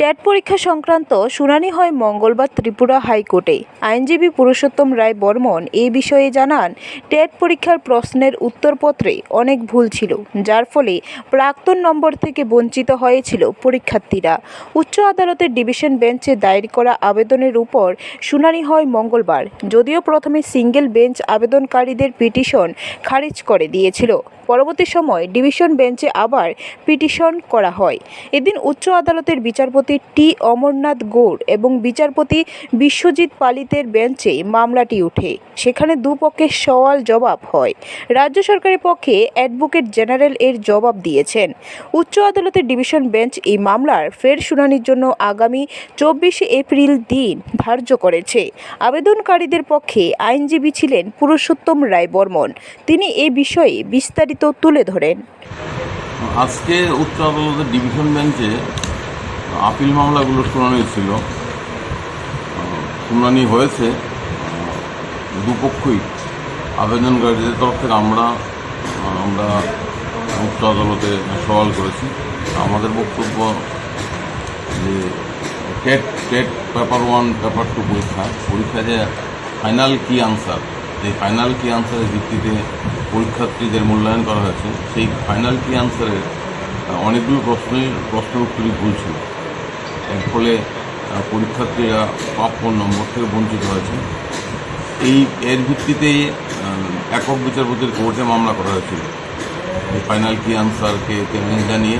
ট্যাট পরীক্ষা সংক্রান্ত শুনানি হয় মঙ্গলবার ত্রিপুরা হাইকোর্টে। আইনজীবী পুরুষোত্তম রায় বর্মন এই বিষয়ে জানান ট্যাট পরীক্ষার প্রশ্নের উত্তরপত্রে অনেক ভুল ছিল, যার ফলে প্রাক্তন নম্বর থেকে বঞ্চিত হয়েছিল পরীক্ষার্থীরা। উচ্চ আদালতের ডিভিশন বেঞ্চে দায়ের করা আবেদনের উপর শুনানি হয় মঙ্গলবার, যদিও প্রথমে সিঙ্গেল বেঞ্চ আবেদনকারীদের পিটিশন খারিজ করে দিয়েছিল। পরবর্তী সময় ডিভিশন বেঞ্চে আবার পিটিশন করা হয়। এদিন উচ্চ আদালতের বিচারপতি টি. অমরনাথ গৌড় এবং বিচারপতি বিশ্বজিৎ পালিতের বেঞ্চে মামলাটি ওঠে। সেখানে দুপক্ষের সওয়াল জবাব হয়। রাজ্য সরকারের পক্ষে অ্যাডভোকেট জেনারেল এর জবাব দিয়েছেন। উচ্চ আদালতের ডিভিশন বেঞ্চ এই মামলার ফের শুনানির জন্য আগামী চব্বিশে এপ্রিল দিন ধার্য করেছে। আবেদনকারীদের পক্ষে আইনজীবী ছিলেন পুরুষোত্তম রায় বর্মন। তিনি এ বিষয়ে বিস্তারিত তুলে ধরেন। আজকে উচ্চ আদালতের ডিভিশন বেঞ্চে আপিল মামলাগুলো শুনানি ছিল। শুনানি হয়েছে। দুপক্ষই আবেদনকারীদের তরফ থেকে আমরা আমরা উচ্চ আদালতে সওয়াল করেছি। আমাদের বক্তব্য যে TET TET paper one, paper two পরীক্ষা পরীক্ষা যে ফাইনাল কি আনসার এই ফাইনাল কি আনসারের ভিত্তিতে পরীক্ষার্থীদের মূল্যায়ন করা হয়েছে, সেই ফাইনাল কি আনসারের অনেকগুলো প্রশ্নের প্রশ্ন উত্তরই ভুল ছিল। ফলে পরীক্ষার্থীরা প্রাপ্য নম্বর থেকে বঞ্চিত হয়েছে। এই, এর ভিত্তিতে একক বিচারপতির কোর্টে মামলা করা হয়েছিল। ফাইনাল কি আনসারকে চ্যালেঞ্জ জানিয়ে।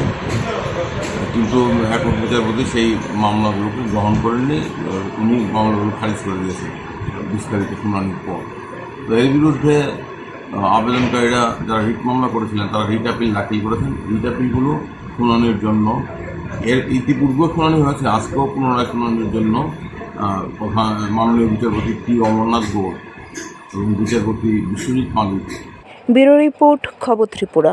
কিন্তু একক বিচারপতি সেই মামলাগুলোকে গ্রহণ করেননি। উনি মামলাগুলো খারিজ করে দিয়েছেন বিস্তারিত শুনানির পর। তো এর বিরুদ্ধে আবেদনকারীরা যারা রিট মামলা করেছিলেন, তারা রিট আপিল দাখিল করেছেন। রিট আপিলগুলো শুনানির জন্য এর ইতিপূর্বে শুনানি হয়েছে, আজকেও পুনরায় শুনানির জন্য প্রধান মাননীয় বিচারপতি টি অমরনাথ গোড় এবং বিচারপতি বিশ্বজিৎ মালিক। ব্যুরো রিপোর্ট, খবর ত্রিপুরা।